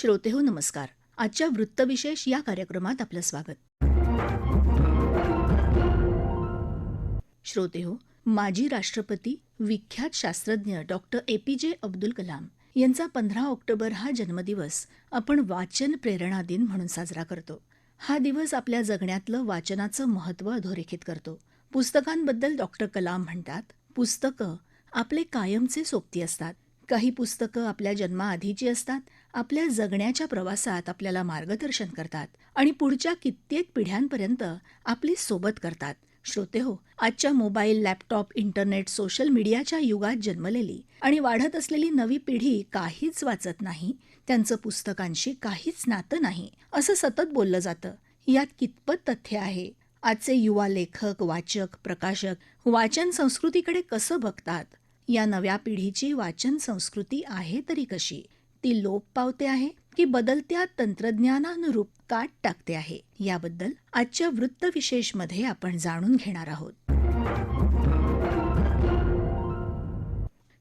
श्रोते हो नमस्कार. आजच्या वृत्तविशेष या कार्यक्रमात आपलं स्वागत. श्रोते हो माजी राष्ट्रपती विख्यात शास्त्रज्ञ डॉक्टर ए पी जे अब्दुल कलाम यांचा पंधरा ऑक्टोबर हा जन्मदिवस आपण वाचन प्रेरणा दिन म्हणून साजरा करतो. हा दिवस आपल्या जगण्यातलं वाचनाचं महत्त्व अधोरेखित करतो. पुस्तकांबद्दल डॉक्टर कलाम म्हणतात पुस्तकं आपले कायमचे सोबती असतात. काही पुस्तकं आपल्या जन्माआधीची असतात आपल्या जगण्याच्या प्रवासात आपल्याला मार्गदर्शन करतात आणि पुढच्या कित्येक पिढ्यांपर्यंत आपली सोबत करतात. श्रोते हो आजच्या मोबाईल लॅपटॉप इंटरनेट सोशल मीडियाच्या युगात जन्मलेली आणि वाढत असलेली नवी पिढी काहीच वाचत नाही त्यांचं पुस्तकांशी काहीच नातं नाही असं सतत बोललं जातं. यात कितपत तथ्य आहे? आजचे युवा लेखक वाचक प्रकाशक वाचन संस्कृतीकडे कसं बघतात? या नव्या पिढीची वाचन संस्कृती आहे तरी कशी? ती लोप पावते आहे की बदलत्या तंत्रज्ञानानुरूप काट टाकते आहे. याबद्दल आजच्या वृत्तविशेषमध्ये आपण जाणून घेणार आहोत.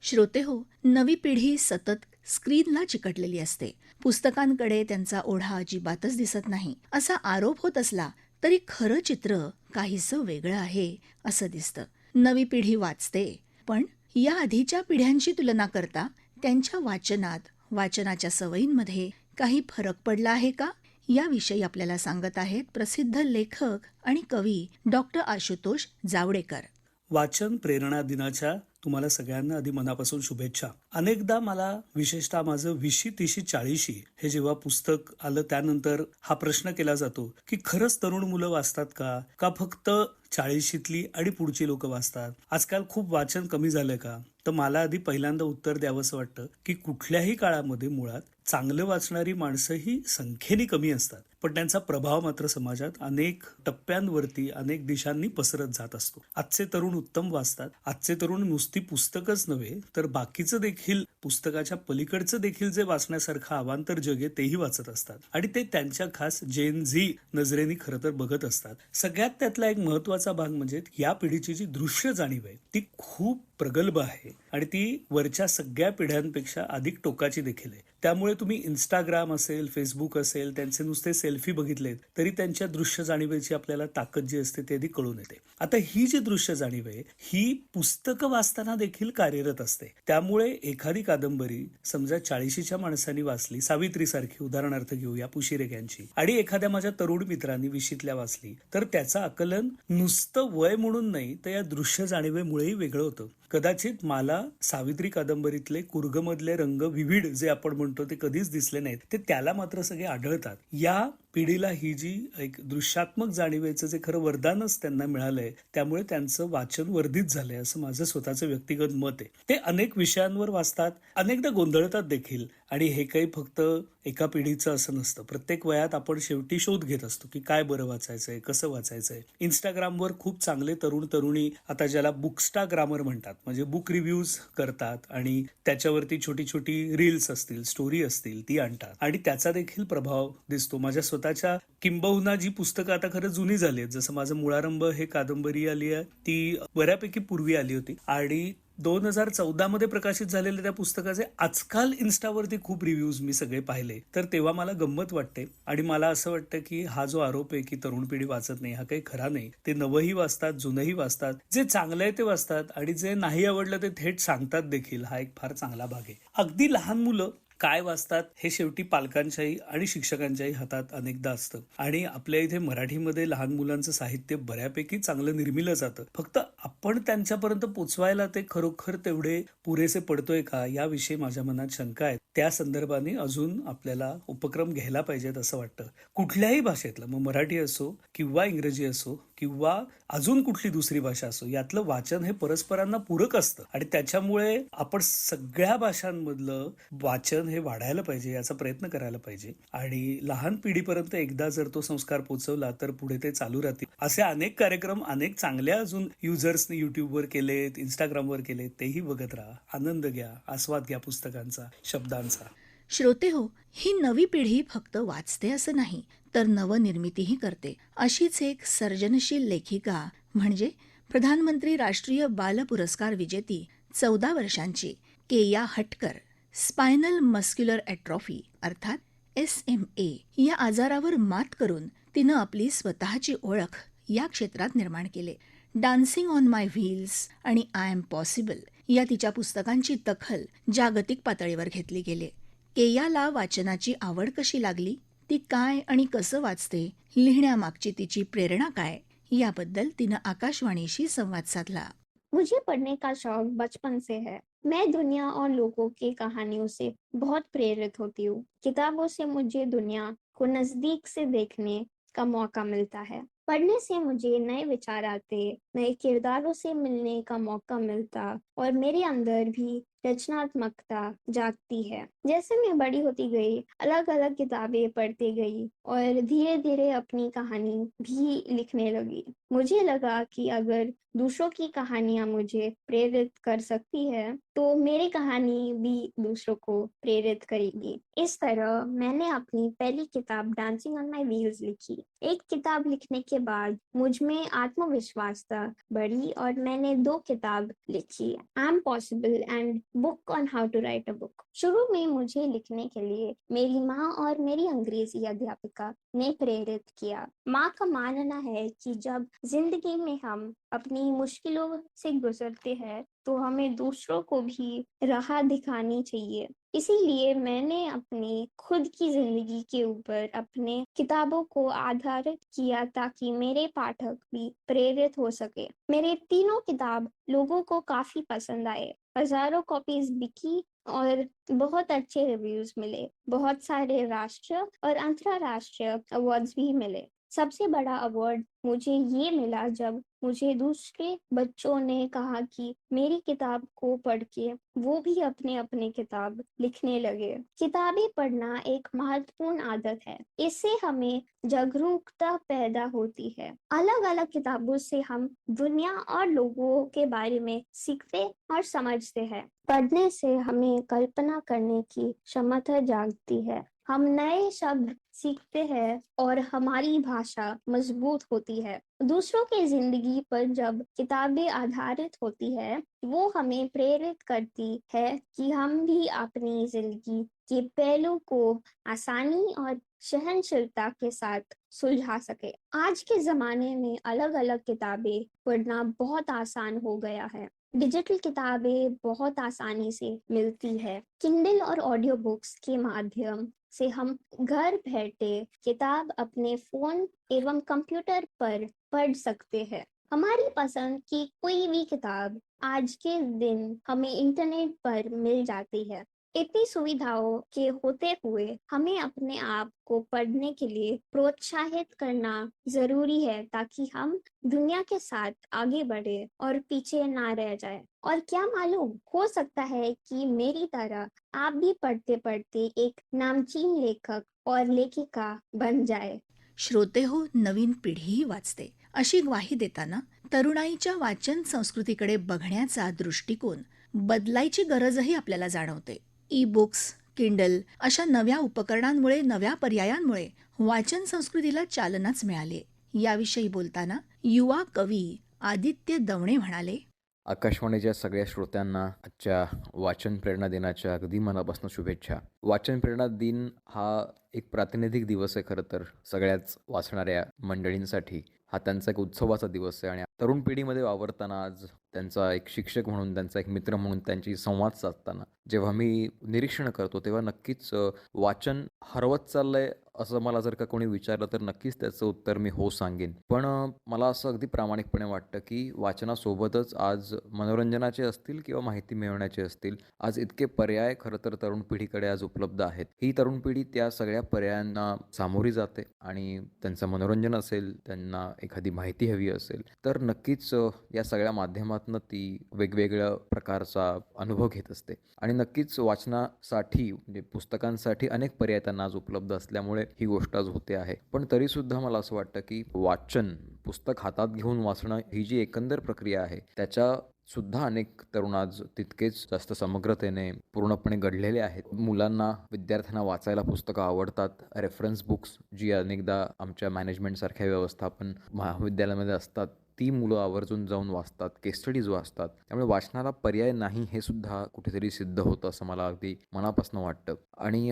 श्रोते हो नवी पिढी सतत स्क्रीनला चिकटलेली असते. पुस्तकांकडे त्यांचा ओढा अजिबातच दिसत नाही. असा आरोप होत असला तरी खरं चित्र काहीसं वेगळं आहे असं दिसतं. नवी पिढी वाचते पण या आधीच्या पिढ्यांशी तुलना करता त्यांच्या वाचनात वाचनाच्या सवयींमध्ये काही फरक पडला आहे का? याविषयी आपल्याला सांगत आहेत प्रसिद्ध लेखक आणि कवी डॉक्टर आशुतोष जावडेकर. वाचन प्रेरणा दिनाच्या तुम्हाला सगळ्यांना आधी मनापासून शुभेच्छा. अनेकदा मला विशेषतः माझं विशी तिशी चाळीशी हे जेव्हा पुस्तक आलं त्यानंतर हा प्रश्न केला जातो की खरंच तरुण मुलं वाचतात का? का फक्त चाळीशीतली आणि पुढची लोक वाचतात? आजकाल खूप वाचन कमी झालं का? तर मला आधी पहिल्यांदा उत्तर द्यावंसं वाटतं की कुठल्याही काळामध्ये मुळात चांगलं वाचणारी माणसं ही संख्येने कमी असतात. पण त्यांचा प्रभाव मात्र समाजात अनेक टप्प्यांवरती अनेक दिशांनी पसरत जात असतो. आजचे तरुण उत्तम वाचतात. आजचे तरुण नुसती पुस्तकच नव्हे तर बाकीचं देखील पुस्तकाच्या पलीकडचं देखील जे वाचण्यासारखं अवांतर जग आहे तेही वाचत असतात. आणि ते त्यांच्या खास जेन झी नजरेने खरं तर बघत असतात. सगळ्यात त्यातला एक महत्त्वाचा भाग म्हणजे या पिढीची जी दृश्य जाणीव आहे ती खूप प्रगल्भ आहे. आणि ती वरच्या सगळ्या पिढ्यांपेक्षा अधिक टोकाची देखील आहे. त्यामुळे तुम्ही इंस्टाग्राम असेल फेसबुक असेल त्यांचे नुसते सेल्फी बघितलेत तरी त्यांच्या दृश्य जाणीवेची आपल्याला ताकद जी असते ते अधिक कळून येते. आता ही जी दृश्य जाणीव आहे ही पुस्तकं वाचताना देखील कार्यरत असते. त्यामुळे एखादी कादंबरी समजा चाळीशीच्या माणसांनी वाचली सावित्री सारखी उदाहरणार्थ घेऊया पुशिरेग्यांची आणि एखाद्या माझ्या तरुण मित्रांनी विशीतल्या वाचली तर त्याचं आकलन नुसतं वय म्हणून नाही तर या दृश्य जाणीवेमुळेही वेगळं होतं. कदाचित मला सावित्री कादंबरीतले कुर्गमधले रंग विविध जे आपण म्हणतो ते कधीच दिसले नाहीत ते त्याला मात्र सगळे आढळतात. या पिढीला ही जी एक दृश्यात्मक जाणीवेचं जे खरं वरदानच त्यांना मिळालंय त्यामुळे त्यांचं वाचन वर्धित झालंय असं माझं स्वतःचं व्यक्तिगत मत आहे. ते अनेक विषयांवर वाचतात अनेकदा गोंधळतात देखील आणि हे काही फक्त एका पिढीचं असं नसतं. प्रत्येक वयात आपण शेवटी शोध घेत असतो की काय बरं वाचायचंय कसं वाचायचंय. इंस्टाग्रामवर खूप चांगले तरुण तरुणी आता ज्याला बुकस्टाग्रामर म्हणतात म्हणजे बुक रिव्ह्यूज करतात आणि त्याच्यावरती छोटी छोटी रील्स असतील स्टोरी असतील ती आणतात. आणि त्याचा देखील प्रभाव दिसतो. माझ्या स्वतःच्या किंबहुना जी पुस्तकं आता खरं जुनी झाली आहेत जसं माझं मुळारंभ हे कादंबरी आली आहे ती बऱ्यापैकी पूर्वी आली होती. आणि दोन हजार चौदा मध्ये प्रकाशित झालेल्या त्या पुस्तकाचे आजकाल इन्स्टावरती खूप रिव्ह्यूज मी सगळे पाहिले. तर तेव्हा मला गंमत वाटते. आणि मला असं वाटतं की हा जो आरोप आहे की तरुण पिढी वाचत नाही हा काही खरा नाही. ते नवही वाचतात जुनही वाचतात. जे चांगलं आहे ते वाचतात. आणि जे नाही आवडलं ते थेट सांगतात देखील. हा एक फार चांगला भाग आहे. अगदी लहान मुलं काय वाचतात हे शेवटी पालकांच्याही आणि शिक्षकांच्याही हातात अनेकदा असतं. आणि आपल्या इथे मराठीमध्ये लहान मुलांचं साहित्य बऱ्यापैकी चांगलं निर्मिलं जातं. फक्त आपण त्यांच्यापर्यंत पोचवायला ते खरोखर तेवढे पुरेसे पडतोय का याविषयी माझ्या मनात शंका आहे. त्या संदर्भाने अजून आपल्याला उपक्रम घ्यायला पाहिजेत असं वाटतं. कुठल्याही भाषेतलं मग मराठी असो किंवा इंग्रजी असो किंवा अजून कुठली दुसरी भाषा असो यातलं वाचन हे परस्परांना पूरक असतं. आणि त्याच्यामुळे आपण सगळ्या भाषांमधलं वाचन हे वाढायला पाहिजे याचा प्रयत्न करायला पाहिजे. आणि लहान पिढीपर्यंत एकदा जर तो संस्कार पोचवला तर पुढे ते चालू राहतील. असे अनेक कार्यक्रम अनेक चांगल्या अजून युजर्स युजर्सने युट्यूबवर केलेत इंस्टाग्रामवर केलेत तेही बघत राहा. आनंद घ्या आस्वाद घ्या पुस्तकांचा शब्दांचा. श्रोते हो ही नवी पिढी फक्त वाचते असं नाही तर नवनिर्मितीही करते. अशीच एक सर्जनशील लेखिका म्हणजे प्रधानमंत्री राष्ट्रीय बाल पुरस्कार विजेती चौदा वर्षांची केया हटकर स्पायनल मस्क्युलर ॲट्रॉफी अर्थात एस एम ए या आजारावर मात करून तिनं आपली स्वतःची ओळख या क्षेत्रात निर्माण केले. डान्सिंग ऑन माय व्हील्स आणि आय एम पॉसिबल या तिच्या पुस्तकांची दखल जागतिक पातळीवर घेतली गेली. केयाला वाचनाची आवड कशी लागली? ती काय आणि कसं वाचते? लिहिण्यामागची तिची प्रेरणा काय? याबद्दल तिनं आकाशवाणीशी संवाद साधला. मुझे पढ़ने का शौक बचपन से है. मैं दुनिया और लोगों की कहानियों से बहुत प्रेरित होती हूँ। किताबों से मुझे दुनिया को नजदीक से देखने का मौका मिलता है। पढ़ने से मुझे नए विचार आते नए किरदारों से मिलने का मौका मिलता और मेरे अंदर भी रचनात्मकता जागती है। जैसे मैं बड़ी होती गई अलग अलग किताबें पढ़ती गई और धीरे धीरे अपनी कहानी भी लिखने लगी। मुझे लगा कि अगर दूसरों की कहानियाँ मुझे प्रेरित कर सकती है तो मेरी कहानी भी दूसरों को प्रेरित करेगी। इस तरह मैंने अपनी पहली किताब डांसिंग ऑन माई व्हील्स लिखी। एक किताब लिखने के बाद मुझमें आत्मविश्वास बढ़ी और मैंने दो किताब लिखी I am possible and book on how to write a book शुरू में मुझे लिखने के लिए मेरी माँ और मेरी अंग्रेज़ी अध्यापिका ने प्रेरित किया। माँ का मानना है कि जब ज़िंदगी में हम अपनी मुश्किलों से गुजरते हैं तो हमें दूसरों को भी राह दिखानी चाहिए। इसीलिए मैंने अपनी खुद की ज़िंदगी के ऊपर अपने किताबों को आधारित किया ताकि मेरे पाठक भी प्रेरित हो सके। मेरे तीनों किताब लोगों को काफ़ी पसंद आए। हजारों कॉपीज बिकी और बहुत अच्छे रिव्यूज मिले बहुत सारे राष्ट्रीय और अंतरराष्ट्रीय अवार्ड्स भी मिले। सबसे बड़ा अवार्ड मुझे ये मिला जब मुझे दूसरे बच्चों ने कहा कि मेरी किताब को पढ़ के वो भी अपने अपने किताब लिखने लगे। किताबें पढ़ना एक महत्वपूर्ण आदत है। इससे हमें जागरूकता पैदा होती है। अलग अलग किताबों से हम दुनिया और लोगों के बारे में सीखते और समझते हैं। पढ़ने से हमें कल्पना करने की क्षमता जागती है। हम नए शब्द सीखते हैं और हमारी भाषा मज़बूत होती है। दूसरों की ज़िंदगी पर जब किताबें आधारित होती है, वो हमें प्रेरित करती है कि हम भी अपनी ज़िंदगी के पहलू को आसानी और सहनशीलता के साथ सुलझा सके। आज के जमाने में अलग अलग किताबें पढ़ना बहुत आसान हो गया है। डिजिटल किताबें बहुत आसानी से मिलती है। किंडल और ऑडियो बुक्स के माध्यम से हम घर बैठे किताब अपने फ़ोन एवं कंप्यूटर पर पढ़ सकते हैं। हमारी पसंद की कोई भी किताब आज के दिन हमें इंटरनेट पर मिल जाती है। इतनी सुविधाओं के होते हुए हमें अपने आप को पढ़ने के लिए प्रोत्साहित करना ज़रूरी है ताकि हम दुनिया के साथ आगे बढ़े और पीछे ना रह जाए। और क्या मालूम, हो सकता है कि मेरी तरह आप भी पढ़ते पढ़ते एक नामचीन लेखक और लेखिका बन जाए। श्रोते हो, नवीन पिढीही वाचते। अशी ग्वाही देताना तरुणाईच्या वाचन संस्कृतीकडे बघण्याचा दृष्टिकोन बदलायची गरजही आपल्याला जाणवते. ई बुक्स किंडल अशा नव्या उपकरणांमुळे नव्या पर्यायांमुळे वाचन संस्कृतीला चालनाच मिळाली. याविषयी बोलताना युवा कवी आदित्य दवणे म्हणाले आकाशवाणीच्या सगळ्या श्रोत्यांना आजच्या वाचन प्रेरणा दिनाच्या अगदी मनापासून शुभेच्छा. वाचन प्रेरणा दिन हा एक प्रातिनिधिक दिवस आहे खरं तर सगळ्याच वाचणाऱ्या मंडळींसाठी. हा त्यांचा एक उत्सवाचा दिवस आहे आणि तरुण पिढीमध्ये वावरताना आज त्यांचा एक शिक्षक म्हणून त्यांचा एक मित्र म्हणून त्यांची संवाद साधताना जेव्हा मी निरीक्षण करतो तेव्हा नक्कीच वाचन हरवत चाललंय असं मला जर का कोणी विचारलं तर नक्कीच त्याचं उत्तर मी हो सांगेन. पण मला असं अगदी प्रामाणिकपणे वाटतं की वाचनासोबतच आज मनोरंजनाचे असतील किंवा माहिती मिळवण्याचे असतील आज इतके पर्याय खरं तर तरुण पिढीकडे आज उपलब्ध आहेत. ही तरुण पिढी त्या सगळ्या पर्यायांना सामोरी जाते आणि त्यांचं मनोरंजन असेल त्यांना एखादी माहिती हवी असेल तर नक्कीच या सगळ्या माध्यमात माध्यमातून ती वेगवेगळ्या प्रकारचा अनुभव घेत असते. आणि नक्कीच वाचनासाठी म्हणजे पुस्तकांसाठी अनेक पर्याय त्यांना आज उपलब्ध असल्यामुळे ही गोष्ट आज होते आहे. पण तरीसुद्धा मला असं वाटतं की वाचन पुस्तक हातात घेऊन वाचणं ही जी एकंदर प्रक्रिया आहे त्याच्या सुद्धा अनेक तरुण आज तितकेच जास्त समग्रतेने पूर्णपणे घडलेले आहेत. मुलांना विद्यार्थ्यांना वाचायला पुस्तकं आवडतात. रेफरन्स बुक्स जी अनेकदा आमच्या मॅनेजमेंटसारख्या व्यवस्थापन महाविद्यालयामध्ये असतात ती मुलं आवर्जून जाऊन वाचतात केस स्टडीज वाचतात. त्यामुळे वाचनाला पर्याय नाही हे सुद्धा कुठेतरी सिद्ध होतं असं मला अगदी मनापासून वाटतं. आणि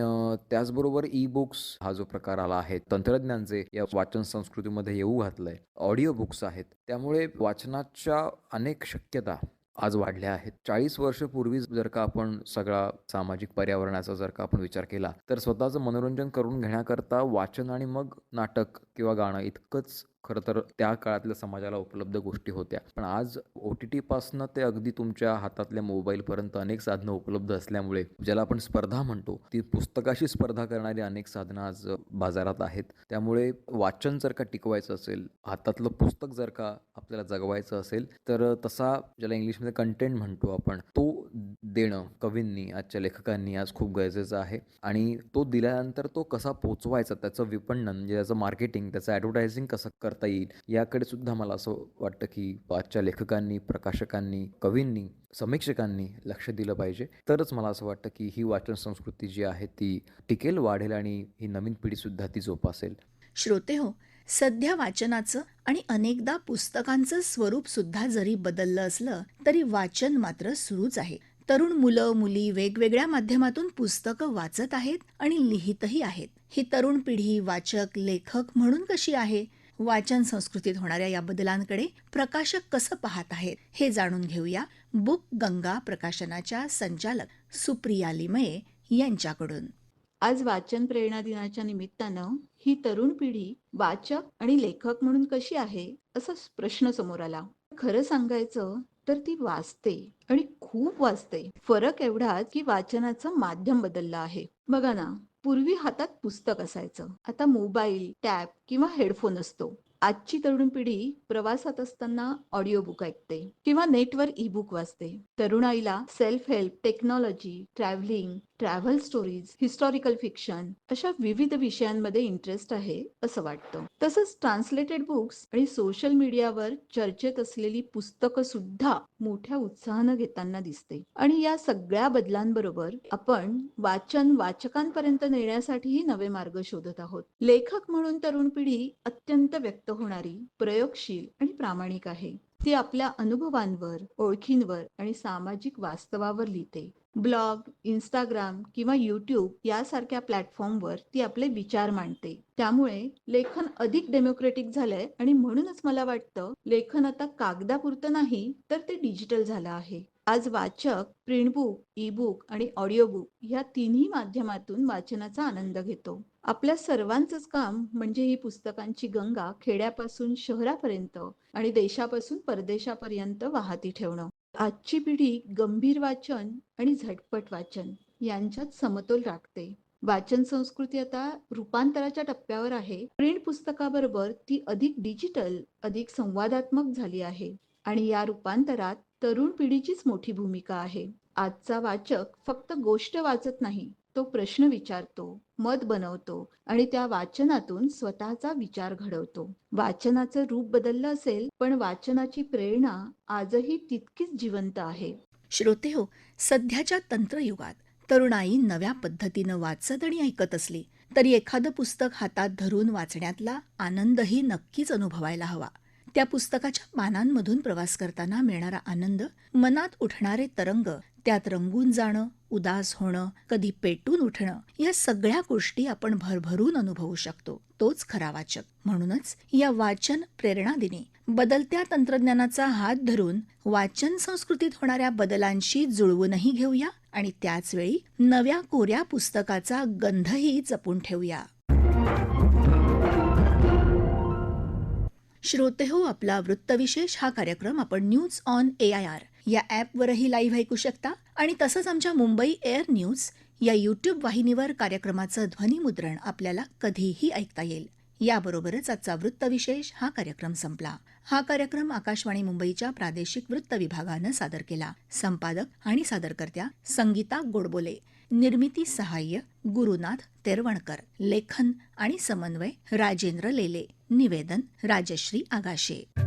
त्याचबरोबर ई बुक्स हा जो प्रकार आला आहे तंत्रज्ञानचे या वाचन संस्कृतीमध्ये येऊ घातलंय. ऑडिओ बुक्स आहेत. त्यामुळे वाचनाच्या अनेक शक्यता आज वाढल्या आहेत. चाळीस वर्षपूर्वी जर का आपण सगळा सामाजिक पर्यावरणाचा जर का आपण विचार केला तर स्वतःचं मनोरंजन करून घेण्याकरता वाचन आणि मग नाटक किंवा गाणं इतकंच खरं तर त्या काळातल्या समाजाला उपलब्ध गोष्टी होत्या. पण आज ओ टी टीपासनं ते अगदी तुमच्या हातातल्या मोबाईलपर्यंत अनेक साधनं उपलब्ध असल्यामुळे ज्याला आपण स्पर्धा म्हणतो ती पुस्तकाशी स्पर्धा करणारी अनेक साधनं आज बाजारात आहेत. त्यामुळे वाचन जर का टिकवायचं असेल हातातलं पुस्तक जर का आपल्याला जगवायचं असेल तर तसा ज्याला इंग्लिशमध्ये कंटेंट म्हणतो आपण तो देणं कवींनी आजच्या लेखकांनी आज खूप गरजेचं आहे. आणि तो दिल्यानंतर तो कसा पोचवायचा त्याचं विपणन म्हणजे त्याचं मार्केटिंग त्याचं ॲडव्हर्टायझिंग कसं करता येईल. याकडे सुद्धा मला असं वाटतं की आजच्या लेखकांनी प्रकाशकांनी कवींनी समीक्षकांनी लक्ष दिलं पाहिजे. तरच मला असं वाटतं की ही वाचन संस्कृती जी आहे ती टिकेल वाढेल आणि ही नवीन पिढीसुद्धा ती जोपासेल. श्रोते हो सध्या वाचनाचं आणि अनेकदा पुस्तकांचं स्वरूप सुद्धा जरी बदललं असलं तरी वाचन मात्र सुरूच आहे. तरुण मुलं मुली वेगवेगळ्या माध्यमातून पुस्तकं वाचत आहेत आणि लिहितही आहेत. ही तरुण पिढी वाचक लेखक म्हणून कशी आहे? वाचन संस्कृतीत होणाऱ्या या बदलांकडे प्रकाशक कसं पाहत आहेत हे जाणून घेऊया बुक गंगा प्रकाशनाच्या संचालक सुप्रिया लिमये यांच्याकडून. आज वाचन प्रेरणा दिनाच्या निमित्तानं ही तरुण पिढी वाचक आणि लेखक म्हणून कशी आहे असा प्रश्न समोर आला. खरं सांगायचं तर ती वाचते आणि खूप वाचते. फरक एवढाच की वाचनाचं माध्यम बदललं आहे. बघा ना पूर्वी हातात पुस्तक असायचं. आता मोबाईल टॅब किंवा हेडफोन असतो. आजची तरुण पिढी प्रवासात असताना ऑडिओ बुक ऐकते किंवा नेटवर ई बुक वाचते. तरुणाईला self help technology travelling travel stories historical fiction अशा विविध विषयांमध्ये इंटरेस्ट आहे असं वाटतं. तसंच ट्रान्सलेटेड बुक्स आणि सोशल मीडियावर चर्चेत असलेली पुस्तकं सुद्धा मोठ्या उत्साहानं घेताना दिसते. आणि या सगळ्या बदलांबरोबर आपण वाचन वाचकांपर्यंत नेण्यासाठीही नवे मार्ग शोधत आहोत. लेखक म्हणून तरुण पिढी अत्यंत व्यक्त होणारी प्रयोगशील आणि प्रामाणिक आहे. ती आपल्या अनुभवांवर ओळखींवर आणि सामाजिक वास्तवावर लिहिते. ब्लॉग इंस्टाग्राम किंवा यूट्यूब यासारख्या प्लॅटफॉर्मवर ती आपले विचार मांडते. त्यामुळे लेखन अधिक डेमोक्रेटिक झालंय आणि म्हणूनच मला वाटतं लेखन आता कागदापुरतं नाही तर ते डिजिटल झालं आहे. आज वाचक प्रिंटबुक ई बुक आणि ऑडिओ बुक ह्या तिन्ही माध्यमातून वाचनाचा आनंद घेतो. आपल्या सर्वांचंच काम म्हणजे ही पुस्तकांची गंगा खेड्यापासून शहरापर्यंत आणि देशापासून परदेशापर्यंत वाहती ठेवणं. आजची पिढी गंभीर वाचन आणि झटपट वाचन यांच्यात समतोल राखते. वाचन संस्कृती आता रूपांतराच्या टप्प्यावर आहे. प्रिंट पुस्तकाबरोबर ती अधिक डिजिटल अधिक संवादात्मक झाली आहे आणि या रूपांतरात तरुण पिढीचीच मोठी भूमिका आहे. आजचा वाचक फक्त गोष्ट वाचत नाही तो प्रश्न विचारतो मत बनवतो आणि त्या वाचनातून स्वतःचा विचार घडवतो. वाचनाचं रूप बदललं असेल पण वाचनाची प्रेरणा आजही तितकीच जिवंत आहे. श्रोते हो सध्याच्या तंत्रयुगात तरुणाई नव्या पद्धतीनं वाचत आणि ऐकत असली तरी एखादं पुस्तक हातात धरून वाचण्यातला आनंदही नक्कीच अनुभवायला हवा. त्या पुस्तकाच्या पानांमधून प्रवास करताना मिळणारा आनंद मनात उठणारे तरंग त्यात रंगून जाणं उदास होणं कधी पेटून उठणं या सगळ्या गोष्टी आपण भरभरून अनुभवू शकतो. तोच खरा वाचक. म्हणूनच या वाचन प्रेरणा दिनी बदलत्या तंत्रज्ञानाचा हात धरून वाचन संस्कृतीत होणाऱ्या बदलांशी जुळवूनही घेऊया आणि त्याचवेळी नव्या कोऱ्या पुस्तकाचा गंधही जपून ठेवूया. श्रोते हो आपला वृत्तविशेष हा कार्यक्रम आपण news on A I R या ॲपवरही लाईव्ह ऐकू शकता. आणि तसंच आमच्या मुंबई एअर न्यूज या यूट्यूब वाहिनीवर कार्यक्रमाचं ध्वनिमुद्रण आपल्याला कधीही ऐकता येईल. याबरोबरच आजचा वृत्तविशेष हा कार्यक्रम संपला. हा कार्यक्रम आकाशवाणी मुंबईच्या प्रादेशिक वृत्त विभागानं सादर केला. संपादक आणि सादरकर्त्या संगीता गोडबोले. निर्मिती सहाय्य गुरुनाथ तेरवणकर. लेखन आणि समन्वय राजेंद्र लेले. निवेदन राजश्री आगाशे.